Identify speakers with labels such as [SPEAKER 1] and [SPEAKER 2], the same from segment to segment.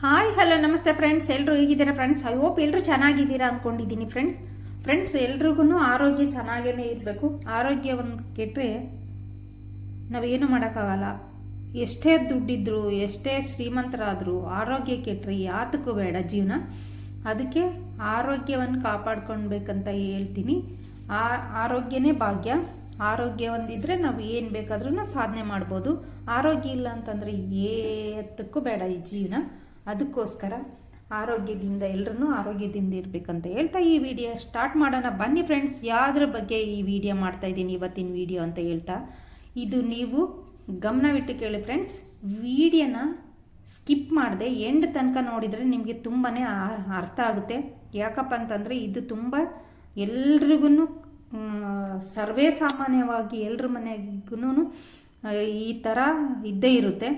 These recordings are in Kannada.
[SPEAKER 1] ಹಾಯ್ ಹಲೋ ನಮಸ್ತೆ ಫ್ರೆಂಡ್ಸ್ ಎಲ್ಲರೂ ಹೇಗಿದ್ದೀರಾ ಫ್ರೆಂಡ್ಸ್ ಐ ಹೋಪ್ ಎಲ್ಲರೂ ಚೆನ್ನಾಗಿದ್ದೀರಾ ಅಂದ್ಕೊಂಡಿದ್ದೀನಿ ಫ್ರೆಂಡ್ಸ್ ಫ್ರೆಂಡ್ಸ್ ಎಲ್ರಿಗೂ ಆರೋಗ್ಯ ಚೆನ್ನಾಗೇ ಇರಬೇಕು. ಆರೋಗ್ಯ ಒಂದು ಕೆಟ್ಟರೆ ನಾವೇನು ಮಾಡೋಕ್ಕಾಗಲ್ಲ. ಎಷ್ಟೇ ದುಡ್ಡಿದ್ರು, ಎಷ್ಟೇ ಶ್ರೀಮಂತರಾದರೂ ಆರೋಗ್ಯ ಕೆಟ್ಟರೆ ಯಾತಕ್ಕೂ ಬೇಡ ಜೀವನ. ಅದಕ್ಕೆ ಆರೋಗ್ಯವನ್ನು ಕಾಪಾಡ್ಕೊಳ್ಬೇಕಂತ ಹೇಳ್ತೀನಿ. ಆ, ಆರೋಗ್ಯನೇ ಭಾಗ್ಯ. ಆರೋಗ್ಯ ಒಂದಿದ್ರೆ ನಾವು ಏನು ಬೇಕಾದ್ರೂ ಸಾಧನೆ ಮಾಡ್ಬೋದು. ಆರೋಗ್ಯ ಇಲ್ಲ ಅಂತಂದರೆ ಏತಕ್ಕೂ ಬೇಡ ಈ ಜೀವನ. ಅದಕ್ಕೋಸ್ಕರ ಆರೋಗ್ಯದಿಂದ ಎಲ್ಲರೂ ಆರೋಗ್ಯದಿಂದ ಇರಬೇಕಂತ ಹೇಳ್ತಾ ಈ ವಿಡಿಯೋ ಸ್ಟಾರ್ಟ್ ಮಾಡೋಣ. ಬನ್ನಿ ಫ್ರೆಂಡ್ಸ್ ಯಾವುದ್ರ ಬಗ್ಗೆ ಈ ವಿಡಿಯೋ ಮಾಡ್ತಾ ಇದ್ದೀನಿ ಇವತ್ತಿನ ವಿಡಿಯೋ ಅಂತ ಹೇಳ್ತಾ. ಇದು ನೀವು ಗಮನವಿಟ್ಟು ಕೇಳಿ ಫ್ರೆಂಡ್ಸ್ ವಿಡಿಯೋನ ಸ್ಕಿಪ್ ಮಾಡದೆ ಎಂಡ್ ತನಕ ನೋಡಿದರೆ ನಿಮಗೆ ತುಂಬಾ ಅರ್ಥ ಆಗುತ್ತೆ. ಯಾಕಪ್ಪ ಅಂತಂದರೆ ಇದು ತುಂಬ ಎಲ್ರಿಗೂ ಸರ್ವೇ ಸಾಮಾನ್ಯವಾಗಿ ಎಲ್ರ ಮನೆಗೂ ಈ ಥರ ಇದ್ದೇ ಇರುತ್ತೆ.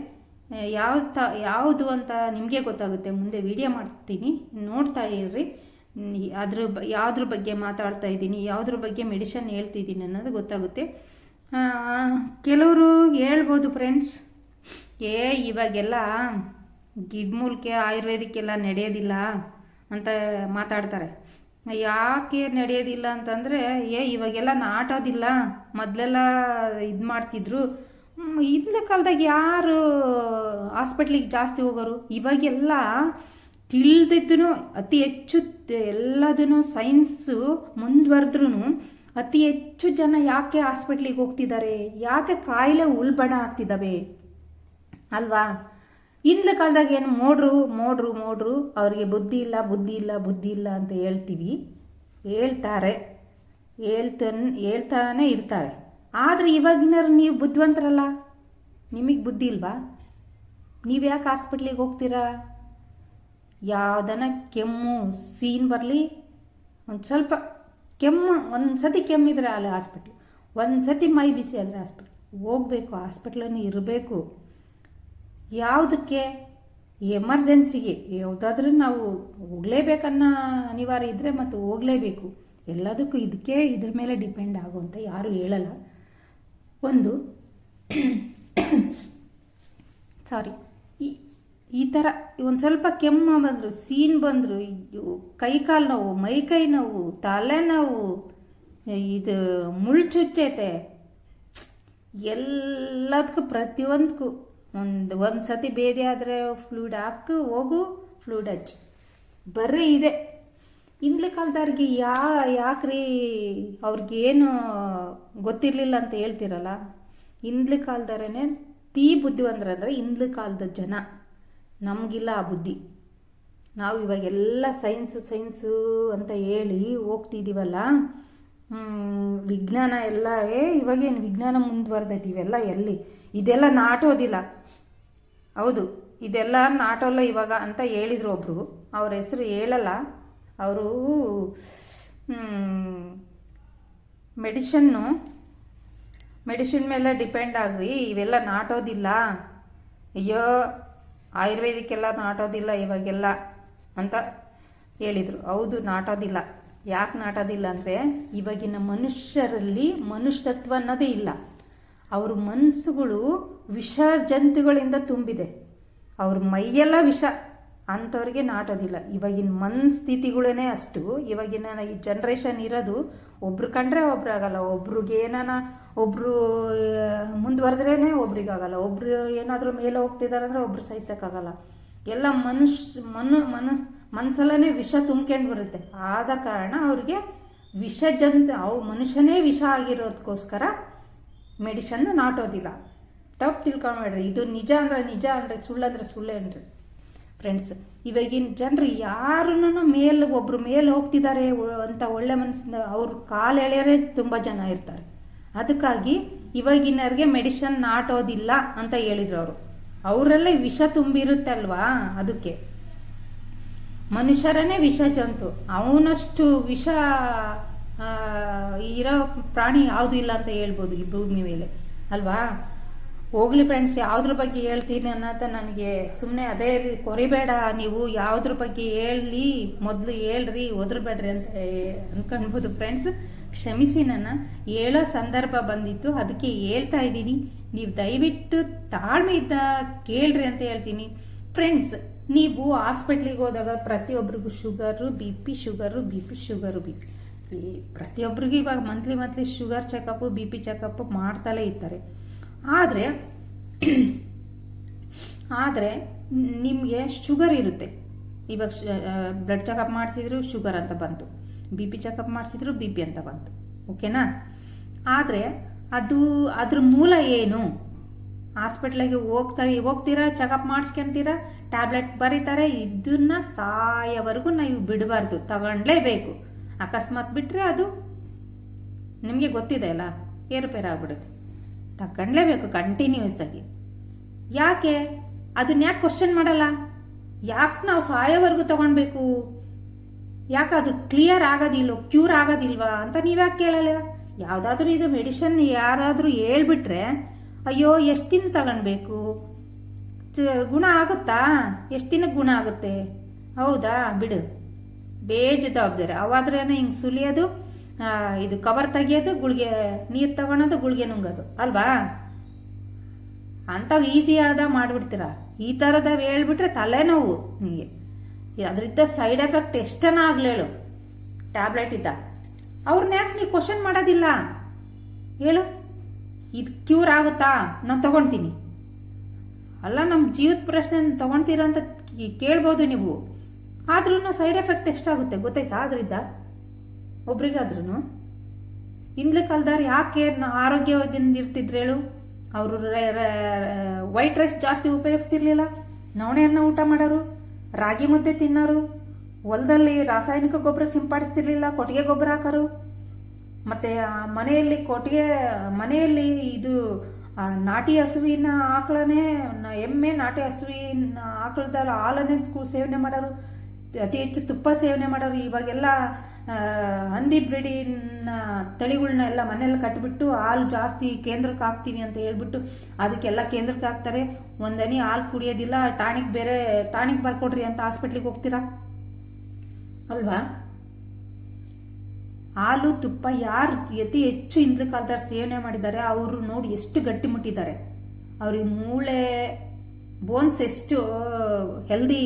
[SPEAKER 1] ಯಾವ ತ, ಯಾವುದು ಅಂತ ನಿಮಗೆ ಗೊತ್ತಾಗುತ್ತೆ. ಮುಂದೆ ವಿಡಿಯೋ ಮಾಡ್ತೀನಿ. ನೋಡ್ತಾ ಇರ್ರಿ. ಅದ್ರ ಬ, ಯಾವುದ್ರ ಬಗ್ಗೆ ಮಾತಾಡ್ತಾ ಇದ್ದೀನಿ, ಯಾವುದ್ರ ಬಗ್ಗೆ ಮೆಡಿಷನ್ ಹೇಳ್ತಿದ್ದೀನಿ ಅನ್ನೋದು ಗೊತ್ತಾಗುತ್ತೆ. ಕೆಲವರು ಹೇಳ್ಬೋದು ಫ್ರೆಂಡ್ಸ್ ಏ, ಇವಾಗೆಲ್ಲ ಗಿಡ್ಮೂಲಿಕೆ ಆಯುರ್ವೇದಿಕ್ಕೆಲ್ಲ ನಡೆಯೋದಿಲ್ಲ ಅಂತ ಮಾತಾಡ್ತಾರೆ. ಯಾಕೆ ನಡೆಯೋದಿಲ್ಲ ಅಂತಂದರೆ, ಏ, ಇವಾಗೆಲ್ಲ ನಾಟೋದಿಲ್ಲ. ಮೊದಲೆಲ್ಲ ಇದು ಮಾಡ್ತಿದ್ರು. ಹಿಂದಿನ ಕಾಲದಾಗ ಯಾರು ಹಾಸ್ಪಿಟ್ಲಿಗೆ ಜಾಸ್ತಿ ಹೋಗೋರು? ಇವಾಗೆಲ್ಲ ತಿಳಿದಿದ್ದೂ ಅತಿ ಹೆಚ್ಚು ಎಲ್ಲದೂ ಸೈನ್ಸು ಮುಂದುವರೆದ್ರೂ ಅತಿ ಹೆಚ್ಚು ಜನ ಯಾಕೆ ಹಾಸ್ಪಿಟ್ಲಿಗೆ ಹೋಗ್ತಿದ್ದಾರೆ ಯಾಕೆ ಕಾಯಿಲೆ ಉಲ್ಬಣ ಆಗ್ತಿದ್ದಾವೆ ಅಲ್ವಾ? ಹಿಂದಿನ ಕಾಲದಾಗ ಏನು ಮೋಡ್ರು ಮೋಡ್ರು ಮೋಡ್ರು, ಅವರಿಗೆ ಬುದ್ಧಿ ಇಲ್ಲ ಬುದ್ಧಿ ಇಲ್ಲ ಬುದ್ಧಿ ಇಲ್ಲ ಅಂತ ಹೇಳ್ತೀವಿ. ಹೇಳ್ತಾರೆ. ಹೇಳ್ತನ್, ಹೇಳ್ತಾನೆ ಇರ್ತಾರೆ. ಆದರೆ ಇವಾಗಿನವ್ರು ನೀವು ಬುದ್ಧಿವಂತರಲ್ಲ? ನಿಮಗೆ ಬುದ್ಧಿ ಇಲ್ವಾ? ನೀವು ಯಾಕೆ ಹಾಸ್ಪಿಟ್ಲಿಗೆ ಹೋಗ್ತೀರಾ? ಯಾವ್ದನ ಕೆಮ್ಮು ಸೀನ್ ಬರಲಿ, ಒಂದು ಸ್ವಲ್ಪ ಕೆಮ್ಮು ಒಂದು ಸತಿ ಕೆಮ್ಮಿದ್ರೆ ಅಲ್ಲಿ ಹಾಸ್ಪಿಟ್ಲು ಒಂದು ಸತಿ ಮೈ ಬಿಸಿ ಆದರೆ ಹಾಸ್ಪಿಟ್ಲ್ ಹೋಗಬೇಕು ಹಾಸ್ಪಿಟ್ಲನ್ನು ಇರಬೇಕು. ಯಾವುದಕ್ಕೆ? ಎಮರ್ಜೆನ್ಸಿಗೆ ಯಾವುದಾದ್ರೂ ನಾವು ಹೋಗಲೇಬೇಕನ್ನೋ ಅನಿವಾರ್ಯ ಇದ್ದರೆ ಮತ್ತು ಹೋಗಲೇಬೇಕು. ಎಲ್ಲದಕ್ಕೂ ಇದಕ್ಕೆ ಇದ್ರ ಮೇಲೆ ಡಿಪೆಂಡ್ ಆಗುವಂತ ಯಾರೂ ಹೇಳಲ್ಲ. ಒಂದು ಸಾರಿ ಈ ಈ ಥರ ಒಂದು ಸ್ವಲ್ಪ ಕೆಮ್ಮು ಬಂದರು ಸೀನ್ ಬಂದರು ಕೈಕಾಲು ನೋವು ಮೈಕೈ ನೋವು ತಲೆನೋವು ಇದು ಮುಳ್ಳು ಚುಚ್ಚೈತೆ ಎಲ್ಲದಕ್ಕೂ ಪ್ರತಿಯೊಂದಕ್ಕೂ ಒಂದು ಒಂದು ಸತಿ ಬೇದಿ ಆದರೆ ಫ್ಲೂಡ್ ಹಾಕು ಹೋಗು ಫ್ಲೂಡ್ ಹಚ್ಚು. ಬರ್ರಿ ಇದೆ. ಹಿಂದ್ಲ ಕಾಲದವ್ರಿಗೆ ಯಾ, ಯಾಕ್ರಿ ಅವ್ರಿಗೇನು ಗೊತ್ತಿರಲಿಲ್ಲ ಅಂತ ಹೇಳ್ತಿರಲ್ಲ? ಹಿಂದ್ಲ ಕಾಲದವರೇ ತೀ ಬುದ್ಧಿವಂತರಂದ್ರೆ ಹಿಂದ್ಲ ಕಾಲದ ಜನ. ನಮಗಿಲ್ಲ ಆ ಬುದ್ಧಿ. ನಾವು ಇವಾಗೆಲ್ಲ ಸೈನ್ಸು ಸೈನ್ಸು ಅಂತ ಹೇಳಿ ಹೋಗ್ತಿದ್ದೀವಲ್ಲ ವಿಜ್ಞಾನ ಎಲ್ಲ, ಏ, ಇವಾಗೇನು ವಿಜ್ಞಾನ ಮುಂದುವರೆದೈತಿ ಇವೆಲ್ಲ ಎಲ್ಲಿ? ಇದೆಲ್ಲ ನಾಟೋದಿಲ್ಲ. ಹೌದು, ಇದೆಲ್ಲ ನಾಟೋಲ್ಲ ಇವಾಗ ಅಂತ ಹೇಳಿದ್ರು ಒಬ್ರು. ಅವ್ರ ಹೆಸರು ಹೇಳಲ್ಲ. ಅವರು ಮೆಡಿಷನ್ನು, ಮೆಡಿಷಿನ್ ಮೇಲೆ ಡಿಪೆಂಡ್ ಆಗ್ರಿ, ಇವೆಲ್ಲ ನಾಟೋದಿಲ್ಲ. ಅಯ್ಯೋ, ಆಯುರ್ವೇದಿಕ್ಕೆಲ್ಲ ನಾಟೋದಿಲ್ಲ ಇವಾಗೆಲ್ಲ ಅಂತ ಹೇಳಿದರು. ಹೌದು, ನಾಟೋದಿಲ್ಲ. ಯಾಕೆ ನಾಟೋದಿಲ್ಲ ಅಂದರೆ, ಇವಾಗಿನ ಮನುಷ್ಯರಲ್ಲಿ ಮನುಷ್ಯತ್ವ ಅನ್ನೋದೇ ಇಲ್ಲ. ಅವ್ರ ಮನಸ್ಸುಗಳು ವಿಷ ಜಂತುಗಳಿಂದ ತುಂಬಿದೆ. ಅವ್ರ ಮೈಯೆಲ್ಲ ವಿಷ. ಅಂಥವ್ರಿಗೆ ನಾಟೋದಿಲ್ಲ. ಇವಾಗಿನ ಮನಸ್ಥಿತಿಗಳೇ ಅಷ್ಟು, ಇವಾಗಿನ ಈ ಜನ್ರೇಷನ್ ಇರೋದು ಒಬ್ರು ಕಂಡ್ರೆ ಒಬ್ರಾಗಲ್ಲ. ಒಬ್ರಿಗೆ ಏನಾನ ಒಬ್ಬರು ಮುಂದುವರೆದ್ರೇ ಒಬ್ರಿಗಾಗಲ್ಲ. ಒಬ್ರು ಏನಾದರೂ ಮೇಲೆ ಹೋಗ್ತಿದ್ದಾರೆ ಅಂದರೆ ಒಬ್ರು ಸಹಿಸೋಕ್ಕಾಗಲ್ಲ. ಎಲ್ಲ ಮನುಷ್ಯ ಮನು, ಮನಸ್ ಮನಸ್ಸಲ್ಲೇ ವಿಷ ತುಂಬ್ಕೊಂಡು ಬರುತ್ತೆ. ಆದ ಕಾರಣ ಅವ್ರಿಗೆ ವಿಷ ಜಂತ, ಅವು ಮನುಷ್ಯನೇ ವಿಷ ಆಗಿರೋದಕ್ಕೋಸ್ಕರ ಮೆಡಿಷನ್ನ ನಾಟೋದಿಲ್ಲ. ತಪ್ಪು ತಿಳ್ಕೊಂಬೇಡ್ರಿ ಇದು ನಿಜ ಅಂದ್ರೆ ನಿಜ ಅಂದರೆ ಸುಳ್ಳಂದ್ರೆ ಸುಳ್ಳೇನ್ರಿ ಫ್ರೆಂಡ್ಸ್ ಇವಾಗಿನ ಜನರು ಯಾರನ್ನೂ ಮೇಲೆ ಒಬ್ಬರು ಮೇಲೆ ಹೋಗ್ತಿದ್ದಾರೆ ಅಂತ ಒಳ್ಳೆ ಮನಸ್ಸಿನ ಅವ್ರ ಕಾಲು ಎಳೆಯರೇ ತುಂಬ ಜನ ಇರ್ತಾರೆ. ಅದಕ್ಕಾಗಿ ಇವಾಗಿನವ್ರಿಗೆ ಮೆಡಿಷನ್ ನಾಟೋದಿಲ್ಲ ಅಂತ ಹೇಳಿದ್ರು ಅವರು. ಅವರಲ್ಲೇ ವಿಷ ತುಂಬಿರುತ್ತೆ ಅಲ್ವಾ ಅದಕ್ಕೆ ಮನುಷ್ಯರನೇ ವಿಷ ಜಂತು. ಅವನಷ್ಟು ವಿಷ ಇರೋ ಪ್ರಾಣಿ ಯಾವುದು ಇಲ್ಲ ಅಂತ ಹೇಳ್ಬೋದು ಈ ಭೂಮಿ ಮೇಲೆ. ಅಲ್ವಾ? ಹೋಗ್ಲಿ ಫ್ರೆಂಡ್ಸ್ ಯಾವುದ್ರ ಬಗ್ಗೆ ಹೇಳ್ತೀನಿ ಅನ್ನೋದ ನನಗೆ ಸುಮ್ಮನೆ ಅದೇ ಕೊರಿಬೇಡ, ನೀವು ಯಾವುದ್ರ ಬಗ್ಗೆ ಹೇಳಿ, ಮೊದಲು ಹೇಳ್ರಿ ಒದ್ರಬೇಡ್ರಿ ಅಂತ ಅನ್ಕೊಳ್ಬೋದು ಫ್ರೆಂಡ್ಸ್ ಕ್ಷಮಿಸಿ ನನ್ನ, ಹೇಳೋ ಸಂದರ್ಭ ಬಂದಿತ್ತು, ಅದಕ್ಕೆ ಹೇಳ್ತಾ ಇದ್ದೀನಿ. ನೀವು ದಯವಿಟ್ಟು ತಾಳ್ಮೆಯಿಂದ ಕೇಳ್ರಿ ಅಂತ ಹೇಳ್ತೀನಿ. ಫ್ರೆಂಡ್ಸ್ ನೀವು ಹಾಸ್ಪಿಟ್ಲಿಗೆ ಹೋದಾಗ ಪ್ರತಿಯೊಬ್ಬರಿಗೂ sugar B P sugar B P sugar B ಪ್ರತಿಯೊಬ್ಬರಿಗೂ ಇವಾಗ monthly monthly sugar checkup B P checkup ಮಾಡ್ತಲೇ ಇರ್ತಾರೆ. ಆದರೆ ಆದರೆ ನಿಮಗೆ ಶುಗರ್ ಇರುತ್ತೆ. ಇವಾಗ ಬ್ಲಡ್ ಚೆಕಪ್ ಮಾಡಿಸಿದ್ರು ಶುಗರ್ ಅಂತ ಬಂತು. ಬಿ ಪಿ ಚೆಕಪ್ ಮಾಡಿಸಿದ್ರು ಬಿ ಪಿ ಅಂತ ಬಂತು. ಓಕೆನಾ ಆದರೆ, ಅದು, ಅದ್ರ ಮೂಲ ಏನು? ಹಾಸ್ಪಿಟ್ಲಿಗೆ ಹೋಗ್ತಾರೆ, ಹೋಗ್ತೀರಾ? ಚೆಕಪ್ ಮಾಡಿಸ್ಕೊಂತೀರಾ? ಟ್ಯಾಬ್ಲೆಟ್ ಬರೀತಾರೆ? ಇದನ್ನ ಸಾಯವರೆಗೂ ನಾವು ಬಿಡಬಾರ್ದು. ತಗೊಂಡ್ಲೇಬೇಕು. ಅಕಸ್ಮಾತ್ ಬಿಟ್ಟರೆ ಅದು ನಿಮಗೆ ಗೊತ್ತಿದೆ ಅಲ್ಲ? ಏರುಪೇರು ಆಗ್ಬಿಡುತ್ತೆ ತಗೊಂಡ್ಲೇಬೇಕು ಕಂಟಿನ್ಯೂಸ್ ಆಗಿ ಯಾಕೆ? ಅದನ್ನ ಯಾಕೆ ಕ್ವಶನ್ ಮಾಡಲ್ಲ? ಯಾಕೆ ನಾವು ಸಾಯೋವರೆಗೂ ತಗೊಳ್ಬೇಕು ಯಾಕೆ ಅದು ಕ್ಲಿಯರ್ ಆಗೋದಿಲ್ವ ಕ್ಯೂರ್ ಆಗೋದಿಲ್ವಾ ಅಂತ ನೀವ್ಯಾಕೆ ಕೇಳಲ್ಲ? ಯಾವುದಾದ್ರೂ ಇದು ಮೆಡಿಷನ್ ಯಾರಾದರೂ ಹೇಳ್ಬಿಟ್ರೆ, ಅಯ್ಯೋ, ಎಷ್ಟು ದಿನ ತಗೊಳ್ಬೇಕು ಗುಣ ಆಗುತ್ತಾ? ಎಷ್ಟು ದಿನಕ್ಕೆ ಗುಣ ಆಗುತ್ತೆ? ಹೌದಾ? ಬಿಡು. ಬೇಜದ ಜವಾಬ್ದಾರಿ. ಅವಾದ್ರೇನೆ ಹಿಂಗೆ ಸುಲಿಯೋದು ಇದು ಕವರ್ ತೆಗಿಯೋದು, ಗುಳಿಗೆ ನೀರು ತಗೊಳೋದು, ಗುಳಿಗೆ ನುಂಗೋದು. ಅಲ್ವಾ? ಅಂಥವು ಆದ ಮಾಡಿಬಿಡ್ತೀರ. ಈ ಥರದವು ಹೇಳ್ಬಿಟ್ರೆ ತಲೆನೋವು ನಿಮಗೆ. ಅದರಿಂದ ಸೈಡ್ ಎಫೆಕ್ಟ್ ಎಷ್ಟನ ಆಗ್ಲೇಳು ಟ್ಯಾಬ್ಲೆಟ್ ಇದ್ದ. ಅವ್ರನ್ನ ಯಾಕೆ ನೀವು ಕ್ವಶನ್ ಮಾಡೋದಿಲ್ಲ? ಹೇಳು. ಇದು ಕ್ಯೂರ್ ಆಗುತ್ತಾ? ನಾನು ತಗೊಳ್ತೀನಿ ಅಲ್ಲ ನಮ್ಮ ಜೀವದ ಪ್ರಶ್ನೆ ತಗೊಳ್ತೀರಾ ಅಂತ ಕೇಳ್ಬೋದು ನೀವು. ಆದ್ರೂ ಸೈಡ್ ಎಫೆಕ್ಟ್ ಎಷ್ಟಾಗುತ್ತೆ? ಗೊತ್ತಾಯ್ತಾ ಅದರಿಂದ ಒಬ್ರಿಗಾದ್ರೂ ಹಿಂದ್ಲ ಕಾಲದವ್ರು ಯಾಕೆ ಆರೋಗ್ಯವಾದಿಂದ ಆರೋಗ್ಯದಿಂದ ಇರ್ತಿದ್ರು ಹೇಳು? ಅವರು ವೈಟ್ ರೈಸ್ ಜಾಸ್ತಿ ಉಪಯೋಗಿಸ್ತಿರ್ಲಿಲ್ಲ. ನವಣೆಯನ್ನು ಊಟ ಮಾಡೋರು, ರಾಗಿ ಮುದ್ದೆ ತಿನ್ನೋರು, ಹೊಲದಲ್ಲಿ ರಾಸಾಯನಿಕ ಗೊಬ್ಬರ ಸಿಂಪಡಿಸ್ತಿರ್ಲಿಲ್ಲ, ಕೊಟ್ಟಿಗೆ ಗೊಬ್ಬರ ಹಾಕೋರು. ಮತ್ತು ಮನೆಯಲ್ಲಿ ಕೊಟ್ಟಿಗೆ, ಮನೆಯಲ್ಲಿ ಇದು ನಾಟಿ ಹಸುವಿನ ಆಕಳನೇ ಎಮ್ಮೆ ನಾಟಿ ಹಸುವಿನ ಆಕಳದ ಹಾಲನ್ನೇ ಸೇವನೆ ಮಾಡೋರು, ಅತಿ ಹೆಚ್ಚು ತುಪ್ಪ ಸೇವನೆ ಮಾಡೋರು, ಇವಾಗೆಲ್ಲ ಹಂದಿ ಬ್ರೀಡಿನ ತಳಿಗಳನ್ನ ಎಲ್ಲ ಮನೆಯಲ್ಲಿ ಕಟ್ಬಿಟ್ಟು ಹಾಲು ಜಾಸ್ತಿ ಕೇಂದ್ರಕ್ಕೆ ಹಾಕ್ತೀವಿ ಅಂತ ಹೇಳ್ಬಿಟ್ಟು ಅದಕ್ಕೆಲ್ಲ ಕೇಂದ್ರಕ್ಕೆ ಹಾಕ್ತಾರೆ. ಒಂದನಿ ಹಾಲು ಕುಡಿಯೋದಿಲ್ಲ ಟಾನಿಕ್ ಬೇರೆ ಟಾನಿಕ್ ಬರ್ಕೊಡ್ರಿ ಅಂತ ಹಾಸ್ಪಿಟ್ಲಿಗೆ ಹೋಗ್ತೀರಾ? ಅಲ್ವಾ? ಹಾಲು ತುಪ್ಪ ಯಾರು ಅತಿ ಹೆಚ್ಚು ಹಿಂದಿನ ಕಾಲದಲ್ಲಿ ಸೇವನೆ ಮಾಡಿದ್ದಾರೆ ಅವರು ನೋಡಿ ಎಷ್ಟು ಗಟ್ಟಿ ಮುಟ್ಟಿದ್ದಾರೆ. ಅವ್ರಿಗೆ ಮೂಳೆ ಬೋನ್ಸ್ ಎಷ್ಟು ಹೆಲ್ದಿ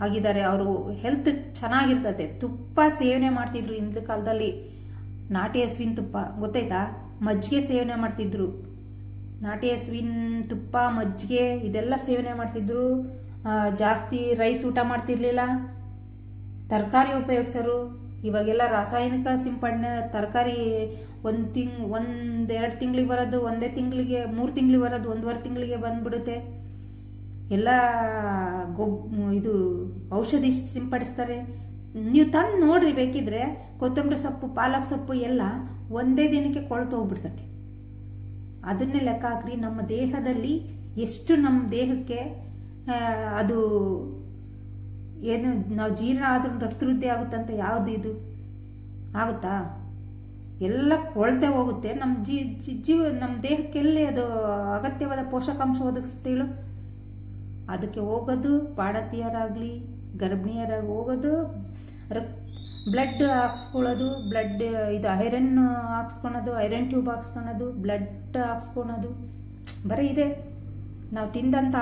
[SPEAKER 1] ಆಗಿದ್ದಾರೆ ಅವರು ಹೆಲ್ತ್ ಚೆನ್ನಾಗಿರ್ತದೆ. ತುಪ್ಪ ಸೇವನೆ ಮಾಡ್ತಿದ್ರು ಹಿಂದಿನ ಕಾಲದಲ್ಲಿ. ನಾಟಿ ಹಸುವಿನ ತುಪ್ಪ, ಗೊತ್ತಾಯ್ತಾ? ಮಜ್ಜಿಗೆ ಸೇವನೆ ಮಾಡ್ತಿದ್ರು. ನಾಟಿ ಹಸುವಿನ ತುಪ್ಪ, ಮಜ್ಜಿಗೆ ಇದೆಲ್ಲ ಸೇವನೆ ಮಾಡ್ತಿದ್ರು. ಜಾಸ್ತಿ ರೈಸ್ ಊಟ ಮಾಡ್ತಿರ್ಲಿಲ್ಲ. ತರಕಾರಿ ಉಪಯೋಗಿಸೋರು. ಇವಾಗೆಲ್ಲ ರಾಸಾಯನಿಕ ಸಿಂಪಡಣೆ, ತರಕಾರಿ ಒಂದು ತಿಂಗ್ ಒಂದೆರಡು ತಿಂಗಳಿಗೆ ಬರೋದು, ಒಂದೇ ತಿಂಗಳಿಗೆ, ಮೂರು ತಿಂಗಳಿಗೆ ಬರೋದು, ಒಂದೂವರೆ ತಿಂಗಳಿಗೆ ಬಂದ್ಬಿಡುತ್ತೆ. ಎಲ್ಲ ಗೊಬ್, ಇದು ಔಷಧಿ ಸಿಂಪಡಿಸ್ತಾರೆ. ನೀವು ತಂದು ನೋಡ್ರಿ ಬೇಕಿದ್ರೆ ಕೊತ್ತಂಬರಿ ಸೊಪ್ಪು, ಪಾಲಕ್ ಸೊಪ್ಪು ಎಲ್ಲ ಒಂದೇ ದಿನಕ್ಕೆ ಕೊಳ್ತು ಹೋಗ್ಬಿಡ್ತತಿ. ಅದನ್ನೇ ಲೆಕ್ಕ ಹಾಕ್ರಿ. ನಮ್ಮ ದೇಹದಲ್ಲಿ ಎಷ್ಟು ನಮ್ಮ ದೇಹಕ್ಕೆ ಅದು ಏನು ನಾವು ಜೀರ್ಣ ಆದ್ರೂ ರಕ್ತವೃದ್ಧಿ ಆಗುತ್ತಂತ ಯಾವುದು ಇದು? ಆಗುತ್ತಾ? ಎಲ್ಲ ಕೊಳ್ತೆ ಹೋಗುತ್ತೆ. ನಮ್ಮ ಜೀವ, ನಮ್ಮ ದೇಹಕ್ಕೆಲ್ಲಿ ಅದು ಅಗತ್ಯವಾದ ಪೋಷಕಾಂಶ ಒದಗಿಸ್ತೇಳು ಅದಕ್ಕೆ ಹೋಗೋದು ಪಾಡತಿಯರಾಗಲಿ, ಗರ್ಭಿಣಿಯರಾಗಿ ಹೋಗೋದು ರಕ್ ಬ್ಲಡ್ ಹಾಕ್ಸ್ಕೊಳ್ಳೋದು ಬ್ಲಡ್ ಇದು ಐರನ್ ಹಾಕ್ಸ್ಕೊಳೋದು ಐರನ್ ಟ್ಯೂಬ್ ಹಾಕ್ಸ್ಕೊಳೋದು ಬ್ಲಡ್ ಹಾಕ್ಸ್ಕೊಳೋದು ಬರೀ ಇದೆ. ನಾವು ತಿಂದಂಥ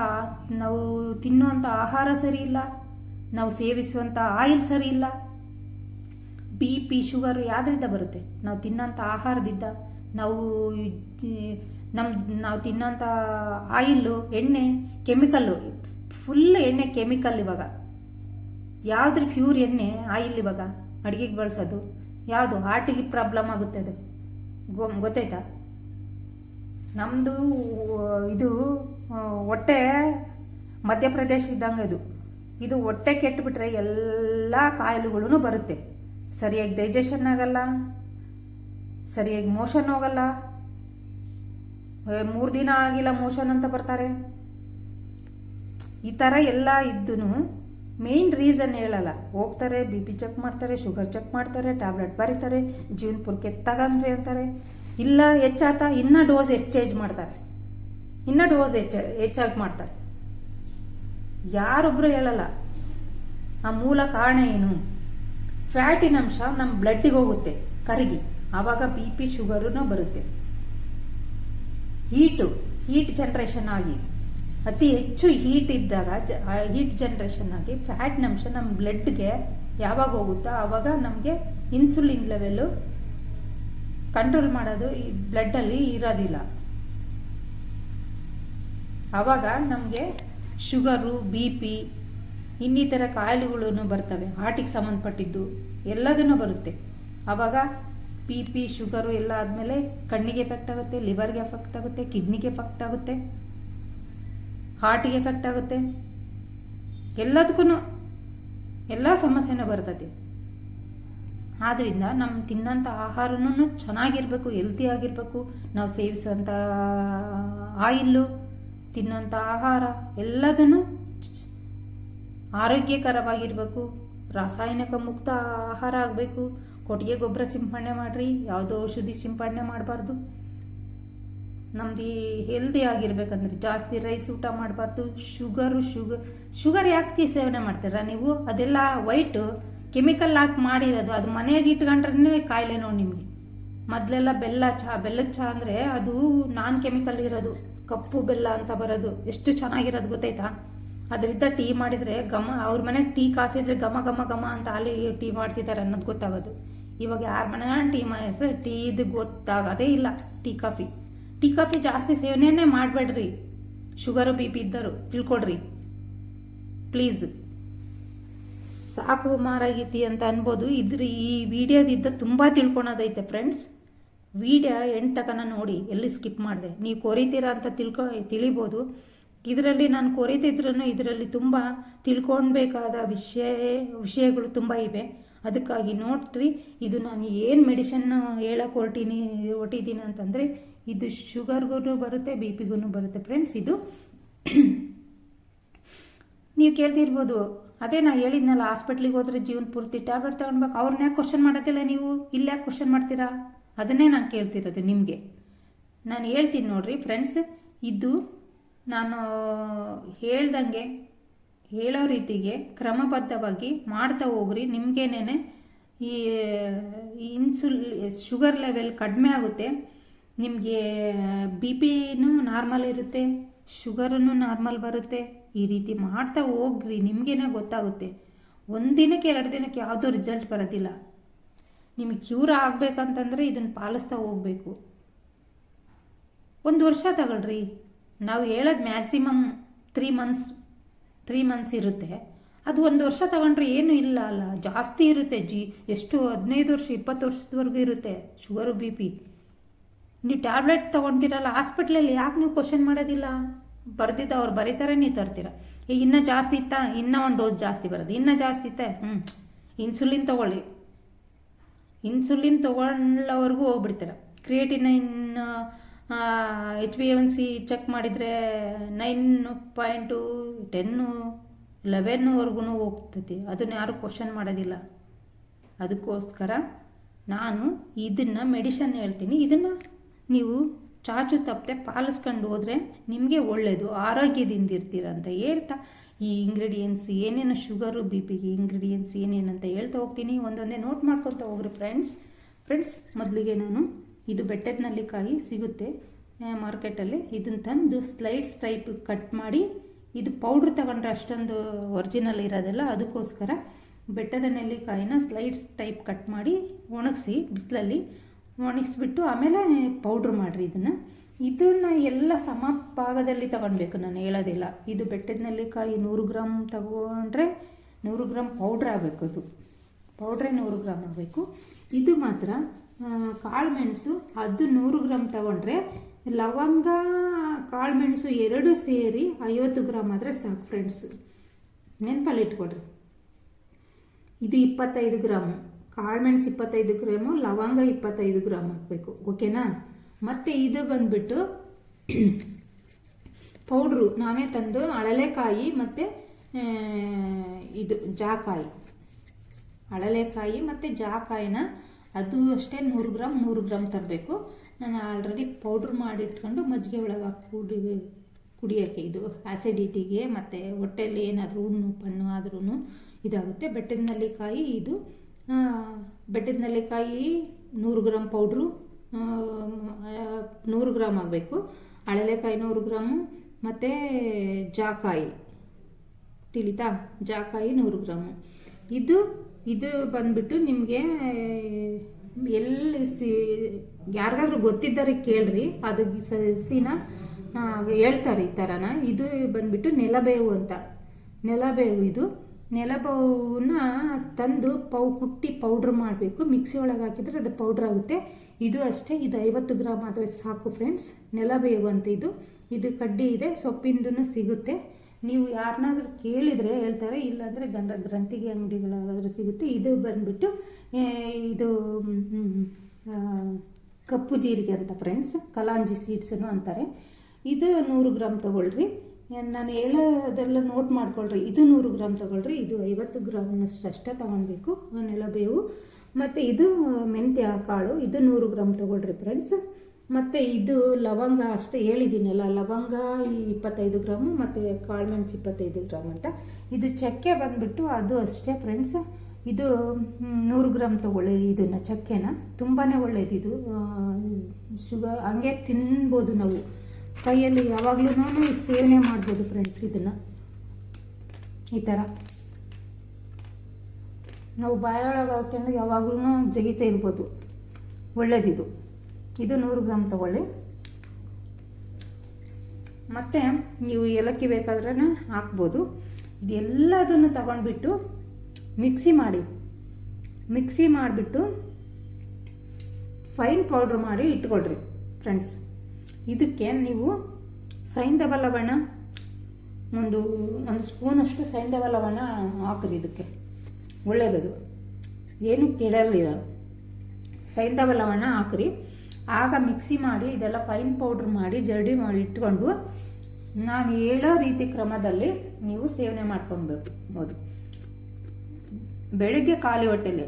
[SPEAKER 1] ನಾವು ತಿನ್ನುವಂಥ ಆಹಾರ ಸರಿ ಇಲ್ಲ, ನಾವು ಸೇವಿಸುವಂಥ ಆಯಿಲ್ ಸರಿ ಇಲ್ಲ. ಬಿ ಪಿ ಶುಗರ್ ಯಾವುದರಿಂದ ಬರುತ್ತೆ? ನಾವು ತಿನ್ನೋಂಥ ಆಹಾರದಿಂದ. ನಾವು ನಮ್ಮ ನಾವು ತಿನ್ನೋಂಥ ಆಯಿಲ್ಲು ಎಣ್ಣೆ, ಕೆಮಿಕಲ್ಲು ಫುಲ್ ಎಣ್ಣೆ, ಕೆಮಿಕಲ್ ಇವಾಗ. ಯಾವುದ್ರ ಫ್ಯೂರ್ ಎಣ್ಣೆ, ಆಯಿಲ್ ಇವಾಗ ಅಡುಗೆಗೆ ಬಳಸೋದು. ಯಾವುದು ಹಾರ್ಟಿಗೆ ಪ್ರಾಬ್ಲಮ್ ಆಗುತ್ತೆ ಅದು. ಗೊತ್ತಾಯ್ತಾ? ನಮ್ಮದು ಇದು, ಹೊಟ್ಟೆ ಮಧ್ಯಪ್ರದೇಶ ಇದ್ದಂಗೆ ಇದು ಇದು ಹೊಟ್ಟೆ ಕೆಟ್ಟುಬಿಟ್ರೆ ಎಲ್ಲ ಕಾಯಿಲೆಗಳೂ ಬರುತ್ತೆ. ಸರಿಯಾಗಿ ಡೈಜೆಷನ್ ಆಗಲ್ಲ, ಸರಿಯಾಗಿ ಮೋಷನ್ ಹೋಗಲ್ಲ. ಮೂರು ದಿನ ಆಗಿಲ್ಲ ಮೋಷನ್ ಅಂತ ಬರ್ತಾರೆ. ಈ ಥರ ಎಲ್ಲ ಇದ್ದೂ ಮೇಯ್ನ್ ರೀಸನ್ ಹೇಳಲ್ಲ. ಹೋಗ್ತಾರೆ ಬಿ ಪಿ ಚೆಕ್ ಮಾಡ್ತಾರೆ ಶುಗರ್ ಚೆಕ್ ಮಾಡ್ತಾರೆ ಟ್ಯಾಬ್ಲೆಟ್ ಬರೀತಾರೆ ಜೀವನಪುರಕ್ಕೆ ತಗಂದ್ರಿ ಅಂತಾರೆ. ಇಲ್ಲ, ಹೆಚ್ಚಾತ ಇನ್ನ ಡೋಸ್ ಎಕ್ಸ್ಚೇಂಜ್ ಮಾಡ್ತಾರೆ. ಇನ್ನ ಡೋಸ್ ಹೆಚ್ಚ, ಹೆಚ್ಚಾಗಿ ಮಾಡ್ತಾರೆ. ಯಾರೊಬ್ಬರು ಹೇಳಲ್ಲ. ಆ ಮೂಲ ಕಾರಣ ಏನು? ಫ್ಯಾಟಿನ ಅಂಶ ನಮ್ಮ ಬ್ಲಡ್ಡಿಗೆ ಹೋಗುತ್ತೆ, ಕರಗಿ. ಆವಾಗ ಬಿ ಪಿ ಶುಗರೂ ಬರುತ್ತೆ. ಹೀಟು ಹೀಟ್ ಜನ್ರೇಷನ್ ಆಗಿ, ಅತಿ ಹೆಚ್ಚು ಹೀಟ್ ಇದ್ದಾಗ ಹೀಟ್ ಜನ್ರೇಷನ್ ಆಗಿ ಫ್ಯಾಟ್ನ ಅಂಶ ನಮ್ಮ ಬ್ಲಡ್ಗೆ ಯಾವಾಗ ಹೋಗುತ್ತೋ ಆವಾಗ ನಮಗೆ ಇನ್ಸುಲಿನ್ ಲೆವೆಲ್ಲು ಕಂಟ್ರೋಲ್ ಮಾಡೋದು ಈ ಬ್ಲಡ್ಡಲ್ಲಿ ಇರೋದಿಲ್ಲ. ಆವಾಗ ನಮಗೆ ಶುಗರು ಬಿ ಪಿ ಇನ್ನಿತರ ಕಾಯಿಲೆಗಳು ಬರ್ತವೆ ಹಾರ್ಟಿಗೆ ಸಂಬಂಧಪಟ್ಟಿದ್ದು ಎಲ್ಲದನ್ನು ಬರುತ್ತೆ. ಆವಾಗ ಬಿ ಪಿ ಶುಗರು ಎಲ್ಲ ಆದಮೇಲೆ ಕಣ್ಣಿಗೆ ಎಫೆಕ್ಟ್ ಆಗುತ್ತೆ ಲಿವರ್ಗೆ ಎಫೆಕ್ಟ್ ಆಗುತ್ತೆ ಕಿಡ್ನಿಗೆ ಎಫೆಕ್ಟ್ ಆಗುತ್ತೆ ಹಾರ್ಟಿಗೆ ಎಫೆಕ್ಟ್ ಆಗುತ್ತೆ. ಎಲ್ಲದಕ್ಕೂ ಎಲ್ಲ ಸಮಸ್ಯೆನೂ ಬರ್ತದೆ. ಆದ್ದರಿಂದ ನಮ್ಮ ತಿನ್ನೋಂಥ ಆಹಾರನೂ ಚೆನ್ನಾಗಿರಬೇಕು ಹೆಲ್ತಿ ಆಗಿರಬೇಕು. ನಾವು ಸೇವಿಸೋಂಥ ಆಯಿಲ್ಲು ತಿನ್ನೋಂಥ ಆಹಾರ ಎಲ್ಲದನ್ನು ಆರೋಗ್ಯಕರವಾಗಿರಬೇಕು. ರಾಸಾಯನಿಕ ಮುಕ್ತ ಆಹಾರ ಆಗಬೇಕು. ಕೊಟ್ಟಿಗೆ ಗೊಬ್ಬರ ಸಿಂಪಡಣೆ ಮಾಡಿರಿ, ಯಾವುದೋ ಔಷಧಿ ಸಿಂಪಡಣೆ ಮಾಡಬಾರ್ದು. ನಮ್ದು ಹೆಲ್ದಿ ಆಗಿರ್ಬೇಕಂದ್ರೆ ಜಾಸ್ತಿ ರೈಸ್ ಊಟ ಮಾಡಬಾರ್ದು ಶುಗರು ಶುಗರ್ ಶುಗರ್ ಯಾಕೆ ಸೇವನೆ ಮಾಡ್ತೀರಾ ನೀವು? ಅದೆಲ್ಲ ವೈಟು ಕೆಮಿಕಲ್ ಹಾಕಿ ಮಾಡಿರೋದು, ಅದು ಮನೆಯಾಗಿ ಇಟ್ಕೊಂಡ್ರೆ ಕಾಯಿಲೆ ನೋಡಿ ನಿಮಗೆ. ಮೊದಲೆಲ್ಲ ಬೆಲ್ಲ ಚಹಾ ಬೆಲ್ಲದ ಚಹಾ ಅಂದರೆ ಅದು ನಾನ್ ಕೆಮಿಕಲ್ ಇರೋದು, ಕಪ್ಪು ಬೆಲ್ಲ ಅಂತ ಬರೋದು, ಎಷ್ಟು ಚೆನ್ನಾಗಿರೋದು ಗೊತ್ತಾಯ್ತಾ? ಅದರಿಂದ ಟೀ ಮಾಡಿದರೆ ಘಮ, ಅವ್ರ ಮನೆ ಟೀ ಕಾಸಿದ್ರೆ ಘಮ ಘಮ ಘಮ ಅಂತ ಅಲ್ಲಿ ಟೀ ಮಾಡ್ತಿದ್ದಾರೆ ಅನ್ನೋದು ಗೊತ್ತಾಗೋದು. ಇವಾಗ ಯಾರ ಮನೆ ಟೀ ಮಾಡಿದ್ರೆ ಟೀ ಇದು ಗೊತ್ತಾಗೋದೇ ಇಲ್ಲ. Tea, coffee. ಟೀ, ಕಾಫಿ ಜಾಸ್ತಿ ಸೇವನೆಯೇ ಮಾಡಬೇಡ್ರಿ. ಶುಗರು ಬಿ ಪಿ ಇದ್ದರು ತಿಳ್ಕೊಡ್ರಿ. ಪ್ಲೀಸ್. ಸಾಕು ಮಾರಾಗೈತಿ ಅಂತ ಅನ್ಬೋದು. ಇದ್ರ, ಈ ವಿಡಿಯೋದಿದ್ದ ತುಂಬ ತಿಳ್ಕೊಳೋದೈತೆ ಫ್ರೆಂಡ್ಸ್. ವಿಡಿಯೋ ಎಂಡ್ ತಕನ ನೋಡಿ, ಎಲ್ಲಿ ಸ್ಕಿಪ್ ಮಾಡಿದೆ. ನೀವು ಕೊರಿತೀರಾ ಅಂತ ತಿಳ್ಕೊ, ತಿಳಿಬೋದು. ಇದರಲ್ಲಿ ನಾನು ಕೊರಿತಿದ್ರೂ ಇದರಲ್ಲಿ ತುಂಬ ತಿಳ್ಕೊಳ್ಬೇಕಾದ ವಿಷಯ, ವಿಷಯಗಳು ತುಂಬ ಇವೆ. ಅದಕ್ಕಾಗಿ ನೋಡ್ರಿ, ಇದು ನಾನು ಏನು ಮೆಡಿಸಿನ್ ಹೇಳಕ್ಕೆ ಹೊರಟೀನಿ ಹೊಟ್ಟಿದ್ದೀನಿ ಅಂತಂದರೆ, ಇದು ಶುಗರ್ಗೂ ಬರುತ್ತೆ ಬಿ ಪಿಗೂ ಬರುತ್ತೆ ಫ್ರೆಂಡ್ಸ್ ಇದು ನೀವು ಕೇಳ್ತಿರ್ಬೋದು. ಅದೇ ನಾ ಹೇಳಿದ್ನಲ್ಲ ಹಾಸ್ಪಿಟ್ಲಿಗೆ ಹೋದ್ರೆ ಜೀವನ ಪೂರ್ತಿ ಟ್ಯಾಬ್ಲೆಟ್ ತಗೊಳ್ಬೇಕು ಅವ್ರನ್ನ ಯಾಕೆ ಕ್ವಶನ್ ಮಾಡೋದಿಲ್ಲ ನೀವು? ಇಲ್ಲ ಯಾಕೆ ಕ್ವಶನ್ ಮಾಡ್ತೀರಾ? ಅದನ್ನೇ ನಾನು ಕೇಳ್ತಿರೋದು ನಿಮಗೆ. ನಾನು ಹೇಳ್ತೀನಿ ನೋಡ್ರಿ ಫ್ರೆಂಡ್ಸ್ ಇದು ನಾನು ಹೇಳ್ದಂಗೆ ಹೇಳೋ ರೀತಿಗೆ ಕ್ರಮಬದ್ಧವಾಗಿ ಮಾಡ್ತಾ ಹೋಗ್ರಿ. ನಿಮಗೇನೆ ಈ ಇನ್ಸುಲ್ ಶುಗರ್ ಲೆವೆಲ್ ಕಡಿಮೆ ಆಗುತ್ತೆ. ನಿಮಗೆ ಬಿ ಪಿನೂ ನಾರ್ಮಲ್ ಇರುತ್ತೆ ಶುಗರನ್ನು ನಾರ್ಮಲ್ ಬರುತ್ತೆ. ಈ ರೀತಿ ಮಾಡ್ತಾ ಹೋಗ್ರಿ. ನಿಮಗೇನೆ ಗೊತ್ತಾಗುತ್ತೆ. ಒಂದು ದಿನಕ್ಕೆ ಎರಡು ದಿನಕ್ಕೆ ಯಾವುದೂ ರಿಸಲ್ಟ್ ಬರೋದಿಲ್ಲ. ನಿಮಗೆ ಕ್ಯೂರ್ ಆಗಬೇಕಂತಂದರೆ ಇದನ್ನು ಪಾಲಿಸ್ತಾ ಹೋಗಬೇಕು. ಒಂದು ವರ್ಷ ತಗೊಳ್ರಿ. ನಾವು ಹೇಳೋದು maximum three months three months ಇರುತ್ತೆ. ಅದು ಒಂದು ವರ್ಷ ತಗೊಂಡ್ರೆ ಏನೂ ಇಲ್ಲ ಅಲ್ಲ. ಜಾಸ್ತಿ ಇರುತ್ತೆ ಜಿ. ಎಷ್ಟು? ಹದಿನೈದು ವರ್ಷ, ಇಪ್ಪತ್ತು ವರ್ಷದವರೆಗೂ ಇರುತ್ತೆ ಶುಗರು ಬಿ ಪಿ ನೀವು ಟ್ಯಾಬ್ಲೆಟ್ ತೊಗೊಳ್ತೀರಲ್ಲ ಹಾಸ್ಪಿಟ್ಲಲ್ಲಿ ಯಾಕೆ ನೀವು ಕ್ವಶನ್ ಮಾಡೋದಿಲ್ಲ? ಬರ್ದಿದ್ದ ಅವ್ರು ಬರೀತಾರೆ, ನೀವು ತರ್ತೀರ. ಏ, ಇನ್ನೂ ಜಾಸ್ತಿ ಇತ್ತಾ? ಇನ್ನೂ ಒಂದು ಡೋಸ್ ಜಾಸ್ತಿ ಬರೋದು ಇನ್ನೂ ಜಾಸ್ತಿ ಇತ್ತೆ? ಹ್ಞೂ ಇನ್ಸುಲಿನ್ ತೊಗೊಳ್ಳಿ. ಇನ್ಸುಲಿನ್ ತೊಗೊಳ್ಳೋವರೆಗೂ ಹೋಗ್ಬಿಡ್ತೀರ. Creatinine H B N C check ಮಾಡಿದರೆ ನೈನ್ ಪಾಯಿಂಟು ಟೆನ್ನು ಲೆವೆನ್ವರೆಗೂ ಹೋಗ್ತೈತಿ. ಅದನ್ನು ಯಾರು ಕ್ವಶನ್ ಮಾಡೋದಿಲ್ಲ. ಅದಕ್ಕೋಸ್ಕರ ನಾನು ಇದನ್ನು ಮೆಡಿಷನ್ ಹೇಳ್ತೀನಿ. ಇದನ್ನು ನೀವು ಚಾಚು ತಪ್ಪದೆ ಪಾಲಿಸ್ಕೊಂಡು ಹೋದರೆ ನಿಮಗೆ ಒಳ್ಳೆಯದು ಆರೋಗ್ಯದಿಂದ ಇರ್ತೀರ ಅಂತ ಹೇಳ್ತಾ ಈ ಇಂಗ್ರೀಡಿಯೆಂಟ್ಸ್ ಏನೇನು ಶುಗರು ಬಿ ಪಿಗೆ ಇಂಗ್ರೀಡಿಯೆಂಟ್ಸ್ ಏನೇನಂತ ಹೇಳ್ತಾ ಹೋಗ್ತೀನಿ. ಒಂದೊಂದೇ ನೋಟ್ ಮಾಡ್ಕೊತಾ ಹೋಗ್ರಿ ಫ್ರೆಂಡ್ಸ್ ಫ್ರೆಂಡ್ಸ್ ಮೊದಲಿಗೆ ನಾನು ಇದು ಬೆಟ್ಟದ ನಲ್ಲಿಕಾಯಿ ಸಿಗುತ್ತೆ. ಮಾರ್ಕೆಟಲ್ಲಿ ಇದನ್ನು ತಂದು ಸ್ಲೈಡ್ಸ್ ಟೈಪ್ ಕಟ್ ಮಾಡಿ ಇದು ಪೌಡ್ರ್ ತಗೊಂಡ್ರೆ ಅಷ್ಟೊಂದು ಒರಿಜಿನಲ್ ಇರೋದಿಲ್ಲ. ಅದಕ್ಕೋಸ್ಕರ ಬೆಟ್ಟದ ನೆಲ್ಲಿಕಾಯಿನ ಸ್ಲೈಡ್ಸ್ ಟೈಪ್ ಕಟ್ ಮಾಡಿ ಒಣಗಿಸಿ ಬಿಸಿಲಲ್ಲಿ ಒಣಗಿಸ್ಬಿಟ್ಟು ಆಮೇಲೆ ಪೌಡ್ರ್ ಮಾಡಿರಿ ಇದನ್ನು. ಇದನ್ನು ಎಲ್ಲ ಸಮ ಭಾಗದಲ್ಲಿ ತಗೊಳ್ಬೇಕು ನಾನು ಹೇಳೋದಿಲ್ಲ. ಇದು ಬೆಟ್ಟದ ನೆಲ್ಲಿಕಾಯಿ ನೂರು ಗ್ರಾಮ್ ತಗೊಂಡ್ರೆ ನೂರು ಗ್ರಾಮ್ ಪೌಡ್ರ್ ಆಗಬೇಕು ಅದು. ಪೌಡ್ರೇ ನೂರು ಗ್ರಾಮ್ ಆಗಬೇಕು. ಇದು ಮಾತ್ರ ಕಾಳು ಮೆಣಸು, ಅದು ನೂರು ಗ್ರಾಮ್ ತಗೊಂಡ್ರೆ ಲವಂಗ, ಕಾಳು ಮೆಣಸು ಎರಡು ಸೇರಿ ಐವತ್ತು ಗ್ರಾಮ್ ಆದರೆ ಸಾಕು ಫ್ರೆಂಡ್ಸು ನೆನಪಲ್ಲಿ ಇಟ್ಕೊಡ್ರಿ. ಇದು ಇಪ್ಪತ್ತೈದು ಗ್ರಾಮು ಕಾಳುಮೆಣಸು ಇಪ್ಪತ್ತೈದು ಗ್ರಾಮು, ಲವಂಗ ಇಪ್ಪತ್ತೈದು ಗ್ರಾಮ್ ಹಾಕಬೇಕು, ಓಕೆನಾ? ಮತ್ತು ಇದು ಬಂದುಬಿಟ್ಟು ಪೌಡ್ರು ನಾನೇ ತಂದು ಅಳಲೆಕಾಯಿ ಮತ್ತು ಇದು ಜಾಕಾಯಿ. ಅಳಲೆಕಾಯಿ ಮತ್ತು ಜಾಕಾಯಿನ ಅದು ಅಷ್ಟೇ ನೂರು ಗ್ರಾಮ್ ನೂರು ಗ್ರಾಮ್ ತರಬೇಕು. ನಾನು ಆಲ್ರೆಡಿ ಪೌಡ್ರ್ ಮಾಡಿಟ್ಕೊಂಡು ಮಜ್ಜಿಗೆ ಒಳಗೆ ಹಾಕಿ ಕುಡಿ, ಕುಡಿಯೋಕ್ಕೆ ಇದು ಆ್ಯಸಿಡಿಟಿಗೆ ಮತ್ತು ಹೊಟ್ಟೆಯಲ್ಲಿ ಏನಾದರೂ ಹುಣ್ಣು, ಪಣ್ಣು ಆದ್ರೂ ಇದಾಗುತ್ತೆ. ಬೆಟ್ಟದ ನೆಲ್ಲಿಕಾಯಿ ಇದು ಬೆಟ್ಟದ ನೆಲ್ಲಿಕಾಯಿ ನೂರು ಗ್ರಾಮ್ ಪೌಡ್ರು ನೂರು ಗ್ರಾಮ್ ಆಗಬೇಕು. ಹಳಲೆಕಾಯಿ ನೂರು ಗ್ರಾಮು, ಮತ್ತು ಜಾಕಾಯಿ, ತಿಳಿತಾ? ಜಾಕಾಯಿ ನೂರು ಗ್ರಾಮು. ಇದು ಇದು ಬಂದ್ಬಿಟ್ಟು ನಿಮಗೆ, ಎಲ್ಲಿ ಸಿ, ಯಾರಿಗಾದ್ರೂ ಗೊತ್ತಿದ್ದಾರೆ ಕೇಳ್ರಿ. ಅದು ಸಸಿನ ಹೇಳ್ತಾರೆ ಈ ಥರನ ಇದು ಬಂದ್ಬಿಟ್ಟು ನೆಲಬೇವು ಅಂತ. ನೆಲಬೇವು ಇದು. ನೆಲಬೇವನ್ನ ತಂದು ಪೌ, ಕುಟ್ಟಿ ಪೌಡ್ರ್ ಮಾಡಬೇಕು. ಮಿಕ್ಸಿ ಒಳಗೆ ಹಾಕಿದರೆ ಅದು ಪೌಡ್ರ್ ಆಗುತ್ತೆ. ಇದು ಅಷ್ಟೇ, ಇದು ಐವತ್ತು ಗ್ರಾಮ್ ಆದರೆ ಸಾಕು ಫ್ರೆಂಡ್ಸ್. ನೆಲಬೇವು ಅಂತ ಇದು. ಇದು ಕಡ್ಡಿ ಇದೆ ಸೊಪ್ಪಿಂದೂ ಸಿಗುತ್ತೆ. ನೀವು ಯಾರನ್ನಾದ್ರೂ ಕೇಳಿದರೆ ಹೇಳ್ತಾರೆ, ಇಲ್ಲಾಂದರೆ ಗಂಧ ಗ್ರಂಥಿಗೆ ಅಂಗಡಿಗಳಾದ್ರೂ ಸಿಗುತ್ತೆ. ಇದು ಬಂದ್ಬಿಟ್ಟು ಇದು ಕಪ್ಪು ಜೀರಿಗೆ ಅಂತ ಫ್ರೆಂಡ್ಸ್ ಕಲಾಂಜಿ ಸೀಡ್ಸನ್ನು ಅಂತಾರೆ. ಇದು ನೂರು ಗ್ರಾಮ್ ತೊಗೊಳ್ರಿ. ನಾನು ಹೇಳೋದೆಲ್ಲ ನೋಟ್ ಮಾಡ್ಕೊಳ್ರಿ. ಇದು ನೂರು ಗ್ರಾಮ್ ತೊಗೊಳ್ರಿ. ಇದು ಐವತ್ತು ಗ್ರಾಮ್ನಷ್ಟು ಅಷ್ಟೇ ತೊಗೊಳ್ಬೇಕು, ನೆಲಬೇವು. ಮತ್ತು ಇದು ಮೆಂತ್ಯ ಕಾಳು, ಇದು ನೂರು ಗ್ರಾಮ್ ತೊಗೊಳ್ರಿ ಫ್ರೆಂಡ್ಸ್ ಮತ್ತು ಇದು ಲವಂಗ ಅಷ್ಟೇ ಹೇಳಿದ್ದೀನಲ್ಲ, ಲವಂಗ ಈ ಇಪ್ಪತ್ತೈದು ಗ್ರಾಮು ಮತ್ತು ಕಾಳುಮೆಣಸು ಇಪ್ಪತ್ತೈದು ಗ್ರಾಮ್ ಅಂತ. ಇದು ಚಕ್ಕೆ ಬಂದುಬಿಟ್ಟು ಅದು ಅಷ್ಟೇ ಫ್ರೆಂಡ್ಸ್ ಇದು ನೂರು ಗ್ರಾಮ್ ತೊಗೊಳ್ಳಿ ಇದನ್ನು, ಚಕ್ಕೆನ. ತುಂಬಾ ಒಳ್ಳೇದು ಇದು. ಶುಗರ್, ಹಂಗೆ ತಿನ್ಬೋದು ನಾವು. ಕೈಯಲ್ಲಿ ಯಾವಾಗಲೂ ಸೇವನೆ ಮಾಡ್ಬೋದು ಫ್ರೆಂಡ್ಸ್ ಇದನ್ನು. ಈ ಥರ ನಾವು ಬಾಯೊಳಗೆ ಹಾಕೊಂಡು ಯಾವಾಗಲೂ ಜಗಿತಾ ಇರ್ಬೋದು. ಒಳ್ಳೇದಿದು. ಇದು ನೂರು ಗ್ರಾಮ್ ತಗೊಳ್ಳಿ. ಮತ್ತು ನೀವು ಏಲಕ್ಕಿ ಬೇಕಾದ್ರೆ ಹಾಕ್ಬೋದು. ಇದೆಲ್ಲದನ್ನು ತಗೊಂಡ್ಬಿಟ್ಟು ಮಿಕ್ಸಿ ಮಾಡಿ, ಮಿಕ್ಸಿ ಮಾಡಿಬಿಟ್ಟು ಫೈನ್ ಪೌಡ್ರ್ ಮಾಡಿ ಇಟ್ಕೊಳ್ರಿ ಫ್ರೆಂಡ್ಸ್. ಇದಕ್ಕೆ ನೀವು ಸೈಂಧವ ಲವಣ, ಒಂದು ಒಂದು ಸ್ಪೂನಷ್ಟು ಸೈಂಧವ ಲವಣ ಹಾಕ್ರಿ ಇದಕ್ಕೆ. ಒಳ್ಳೆಯದದು ಏನು ಕೆಡಲಿಲ್ಲ. ಸೈಂಧವ ಲವಣ ಹಾಕ್ರಿ. ಆಗ ಮಿಕ್ಸಿ ಮಾಡಿ, ಇದೆಲ್ಲ ಫೈನ್ ಪೌಡ್ರ್ ಮಾಡಿ, ಜರಡಿ ಮಾಡಿ ಇಟ್ಕೊಂಡು, ನಾನು ಹೇಳೋ ರೀತಿ ಕ್ರಮದಲ್ಲಿ ನೀವು ಸೇವನೆ ಮಾಡ್ಕೊಳ್ಬೇಕು. ಬೆಳಿಗ್ಗೆ ಖಾಲಿ ಹೊಟ್ಟೆಲಿ.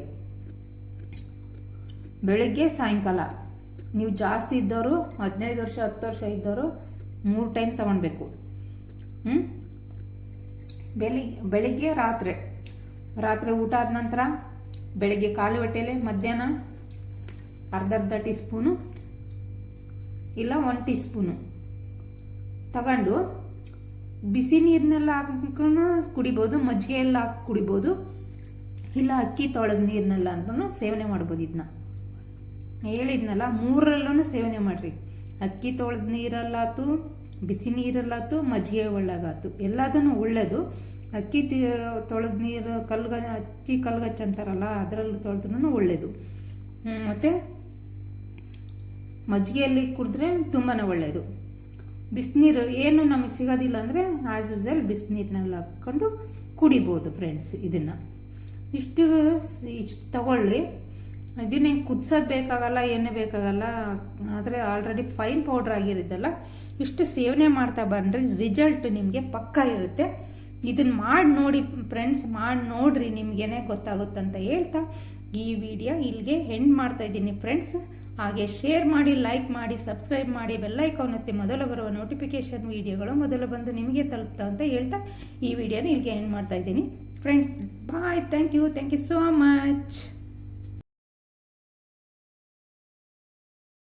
[SPEAKER 1] ಬೆಳಿಗ್ಗೆ ಸಾಯಂಕಾಲ. ನೀವು ಜಾಸ್ತಿ ಇದ್ದವರು ಹದಿನೈದು ವರ್ಷ, ಹತ್ತು ವರ್ಷ ಇದ್ದವರು ಮೂರು ಟೈಮ್ ತಗೊಳ್ಬೇಕು ಹ್ಞೂ ಬೆಳಿಗ್ಗೆ ಬೆಳಿಗ್ಗೆ ರಾತ್ರಿ. ರಾತ್ರಿ ಊಟ ಆದ ನಂತರ ಬೆಳಿಗ್ಗೆ ಖಾಲಿ ಹೊಟ್ಟೆಲೆ, ಮಧ್ಯಾಹ್ನ ಅರ್ಧ ಅರ್ಧ ಟೀ ಸ್ಪೂನು ಇಲ್ಲ ಒನ್ ಟೀ ಸ್ಪೂನು ತಗೊಂಡು ಬಿಸಿ ನೀರನ್ನೆಲ್ಲ ಹಾಕೊಂಡು ಕುಡಿಬೋದು, ಮಜ್ಜಿಗೆ ಎಲ್ಲ ಹಾಕಿ ಕುಡಿಬೋದು. ಇಲ್ಲ ಅಕ್ಕಿ ತೊಳೆದ ನೀರನ್ನೆಲ್ಲ ಅಂದ್ರೂ ಸೇವನೆ ಮಾಡ್ಬೋದು ಇದನ್ನ ಹೇಳಿದ್ನಲ್ಲ ಮೂರರಲ್ಲೂ ಸೇವನೆ ಮಾಡಿರಿ. ಅಕ್ಕಿ ತೊಳೆದ ನೀರಲ್ಲಾತು, ಬಿಸಿ ನೀರಲ್ಲಾತು, ಮಜ್ಜಿಗೆ ಒಳ್ಳಗಾತು. ಎಲ್ಲದನ್ನು ಒಳ್ಳೆಯದು ಅಕ್ಕಿ ತೊಳೆದ ನೀರು ಕಲ್ಗ, ಅಕ್ಕಿ ಕಲ್ಗಚ್ಚಂತಾರಲ್ಲ, ಅದರಲ್ಲಿ ತೊಳೆದ್ರೂ ಒಳ್ಳೆಯದು ಮತ್ತು? ಮಜ್ಜಿಗೆಯಲ್ಲಿ ಕುಡಿದ್ರೆ ತುಂಬಾ ಒಳ್ಳೆಯದು ಬಿಸಿನೀರು ಏನು ನಮಗೆ ಸಿಗೋದಿಲ್ಲ ಅಂದರೆ ಆ್ಯಸ್ ಯೂಸಲ್ ಬಿಸಿನೀರಿನಲ್ಲಿ ಹಾಕ್ಕೊಂಡು ಕುಡಿಬೋದು ಫ್ರೆಂಡ್ಸ್ ಇದನ್ನು. ಇಷ್ಟು ಇಷ್ಟು ತಗೊಳ್ಳಿ. ಇದನ್ನೇ ಕುದಿಸೋದು ಬೇಕಾಗಲ್ಲ ಏನೇ ಬೇಕಾಗಲ್ಲ, ಆದರೆ ಆಲ್ರೆಡಿ ಫೈನ್ ಪೌಡ್ರ್ ಆಗಿರುತ್ತಲ್ಲ, ಇಷ್ಟು ಸೇವನೆ ಮಾಡ್ತಾ ಬಂದರೆ ರಿಸಲ್ಟ್ ನಿಮಗೆ ಪಕ್ಕ ಇರುತ್ತೆ. ಇದನ್ನು ಮಾಡಿ ನೋಡಿ ಫ್ರೆಂಡ್ಸ್ ಮಾಡಿ ನೋಡ್ರಿ ನಿಮಗೇನೆ ಗೊತ್ತಾಗುತ್ತಂತ ಹೇಳ್ತಾ ಈ ವಿಡಿಯೋ ಇಲ್ಲಿಗೆ ಹೆಂಡ್ ಮಾಡ್ತಾ ಇದ್ದೀನಿ ಫ್ರೆಂಡ್ಸ್ ಹಾಗೆ ಶೇರ್ ಮಾಡಿ ಲೈಕ್ ಮಾಡಿ ಸಬ್ಸ್ಕ್ರೈಬ್ ಮಾಡಿ ಬೆಲ್ಲೈಕಾನ್ ಒತ್ತಿ ಮೊದಲು ಬರುವ ನೋಟಿಫಿಕೇಶನ್ ವಿಡಿಯೋಗಳು ಮೊದಲು ಬಂದು ನಿಮಗೆ ತಲುಪ್ತಾ ಅಂತ ಹೇಳ್ತಾ ಈ ವಿಡಿಯೋನ ಇಲ್ಲಿಗೆ ಎಂಡ್ ಮಾಡ್ತಾ ಇದ್ದೀನಿ. Friends bye thank you thank you so much